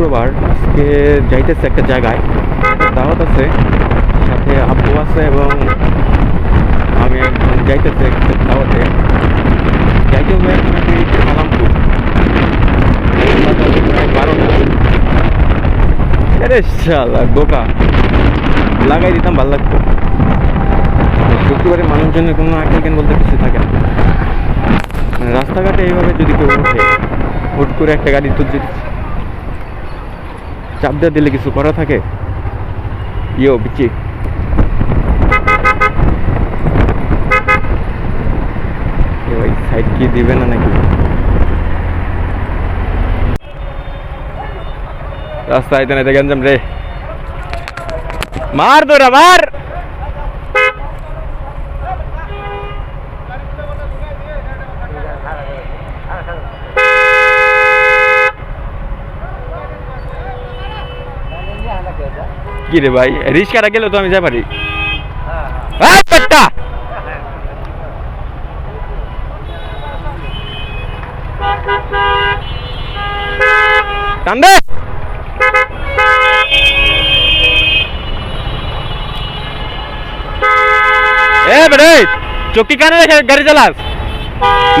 শুক্রবার আজকে যাইতেছে একটা জায়গায়। দাওয়াত আছে সাথে আব্বু আছে এবং আমি একজন যাইতেছে একটা দাওয়াতে। যাইতে হবে এখন শালা, বোকা। লাগাই দিতাম, ভালো লাগতো। শুক্রবারে মানুষজনের কোনো আঁকেল জ্ঞান বলতে কিছু থাকে না। মানে রাস্তাঘাটে এইভাবে যদি কেউ উঠে হুট করে একটা গাড়ি তো যদি চাপ দেওয়া দিলে কিছু করা থাকে? ইয়ো বিচি ভাই সাইড কি দিবে না নাকি? রাস্তায় দেখেন রে। মার তোরা, মার! কি ভাই? গেলে তো আমি যাই পারি! এ চকি কানে রেখে গাড়ি চালাস।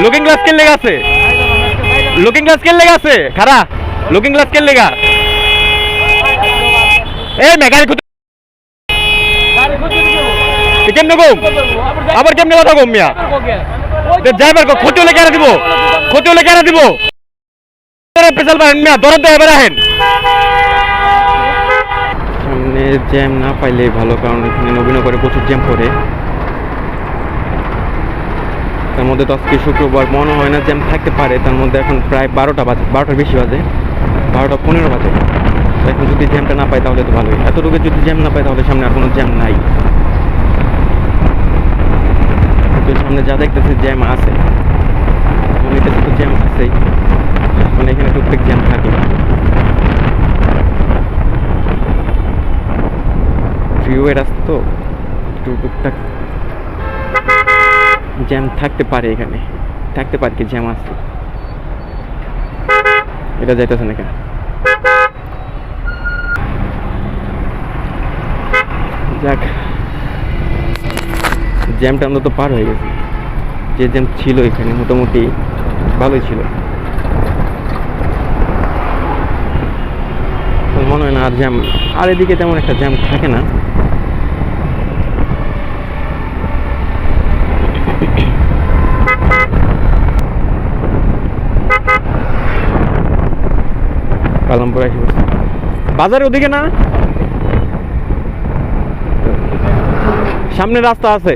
লুকিং গ্লাস কেন লেগে আছে? লুকিং গ্লাস কেন লেগে আছে? খারা লুকিং গ্লাস কেন লেগা? এ মেকানিক কেমনে কম আবার কেমনে কথা কম মিয়া? ড্রাইভার কো ক্ষতি হলে কেন দিব? ক্ষতি হলে কেন দিব? পেশাল পারেন মিয়া দরদ এবার আহেন। সামনে জ্যাম না পাইলে ভালো কারণ এখানে নবীনগরে প্রচুর জ্যাম করে তার মধ্যে তো আজকে শুক্রবার মনে হয় না জ্যাম থাকতে পারে। তার মধ্যে এখন প্রায় বারোটা বাজে বারোটার বেশি বাজে। বারোটা পনেরো বাজে। এখন যদি জ্যামটা না পাই তাহলে তো ভালোই। এতটুকু যদি জ্যাম না পাই তাহলে সামনে আর কোনো জ্যাম নাই। সামনে যা দেখতেছি জ্যাম আছে। তো জ্যাম আছেই। মানে এখানে টুকটাক জ্যাম থাকে। ফ্রিওয়ে রাস্তা তো একটু টুকটাক জ্যাম থাকতে পারে এখানে। থাকতে পারে কি জ্যাম আছে। এটা যাইতেছে না কেন? যাক। জ্যামটা অন্তত পার হয়ে গেছে। যে জ্যাম ছিল এখানে মোটামুটি ভালোই ছিল। মনে হয় না আর জ্যাম আর এদিকে তেমন একটা জ্যাম থাকে না। কালামপুর আসি। বাজারের ওদিকে না? সামনে রাস্তা আছে।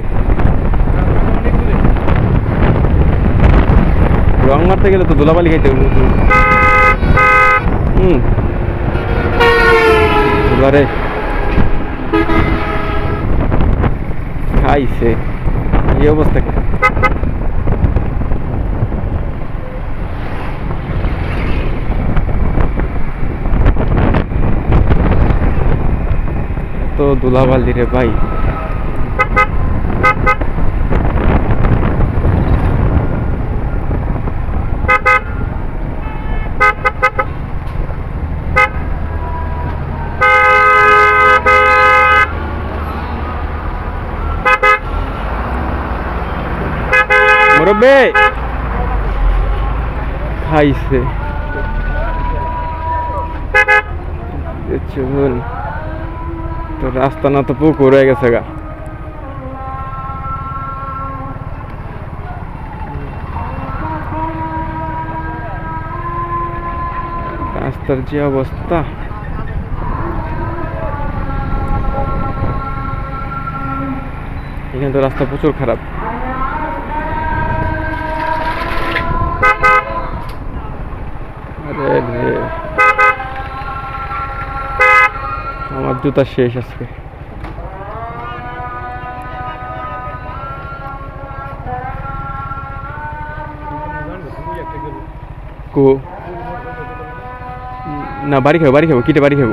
রং মারতে গেলে তো ধুলাবালি খাইতে হবে খাইছে। এই অবস্থা তো ধুলাবালি রে ভাই। মুরব্বী খাইছে। তো রাস্তা না তো পুকুর হয়ে গেছে গা। রাস্তার যে অবস্থা। এখানে তো রাস্তা প্রচুর খারাপ আরে রে আমার জুতা শেষ আজকে। না, বাড়ি খাব বাড়ি খাব, কিটে বাড়ি খাব।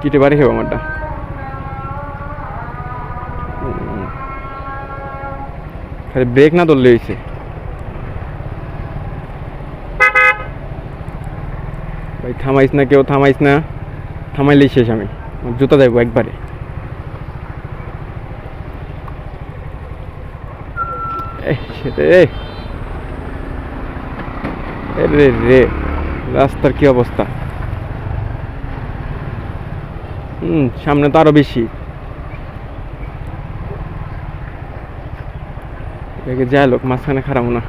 কিটে বাড়ি খাব আমারটা। খালি ব্রেক না ধরলে হয়েছে। ভাই থামাইস না, কেউ থামাইস না। থামাইলেই শেষ আমি। জুতা যাইবো একবারে। রে রে রে। রাস্তার কি অবস্থা? হুম, সামনে তো আরও বেশি। যায় লোক মাঝখানে খারাপ না।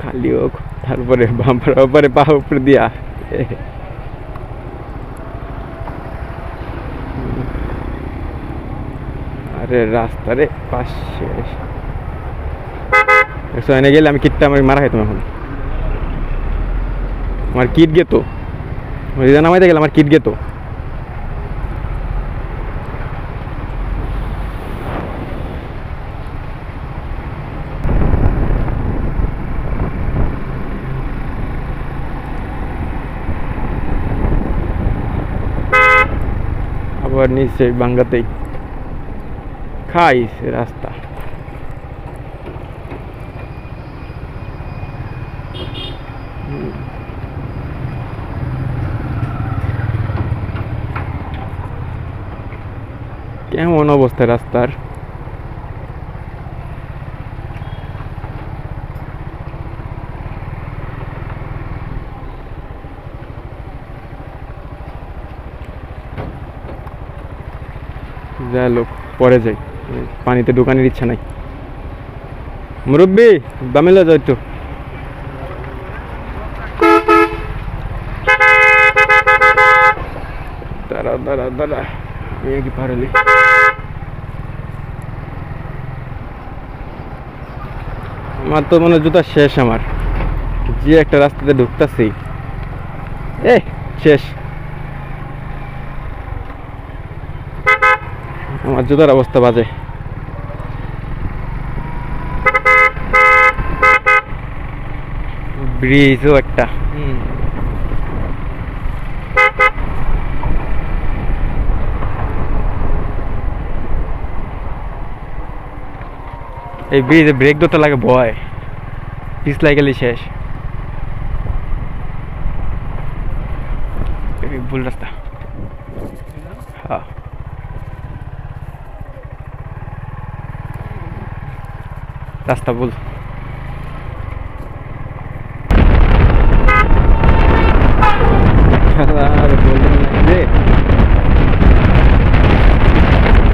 খালি হোক তারপরে বাম্পার বাম্পারে পা উপরে দিয়া। আরে রাস্তা রে পাশে একশো এনে গেলে আমি কিটটা আমি মারা খাইতাম এখন। আমার কিট গেত। রিজা নামাইতে গেলে আমার কিট গেত। আবার নিচে বাঙ্গাতেই খাইছে রাস্তা হুম। কেমন অবস্থা রাস্তার যাই লোক, পরে যাই। পানিতে দোকানের ইচ্ছা নাই। মুরব্বী দামিলা যাই তো দাঁড়া দাঁড়া দাঁড়া, আমি কি পারলি আমার তো মনে জুতা শেষ আমার। যে একটা রাস্তাতে ঢুকতাছি। এ শেষ। আমার জুতার অবস্থা বাজে। ব্রিজও একটা। এই ব্রিজে ব্রেক ধরতে লাগে ভয়। পিছলাই গেলে শেষ। এই ভুল রাস্তা হ্যাঁ রাস্তা ভুল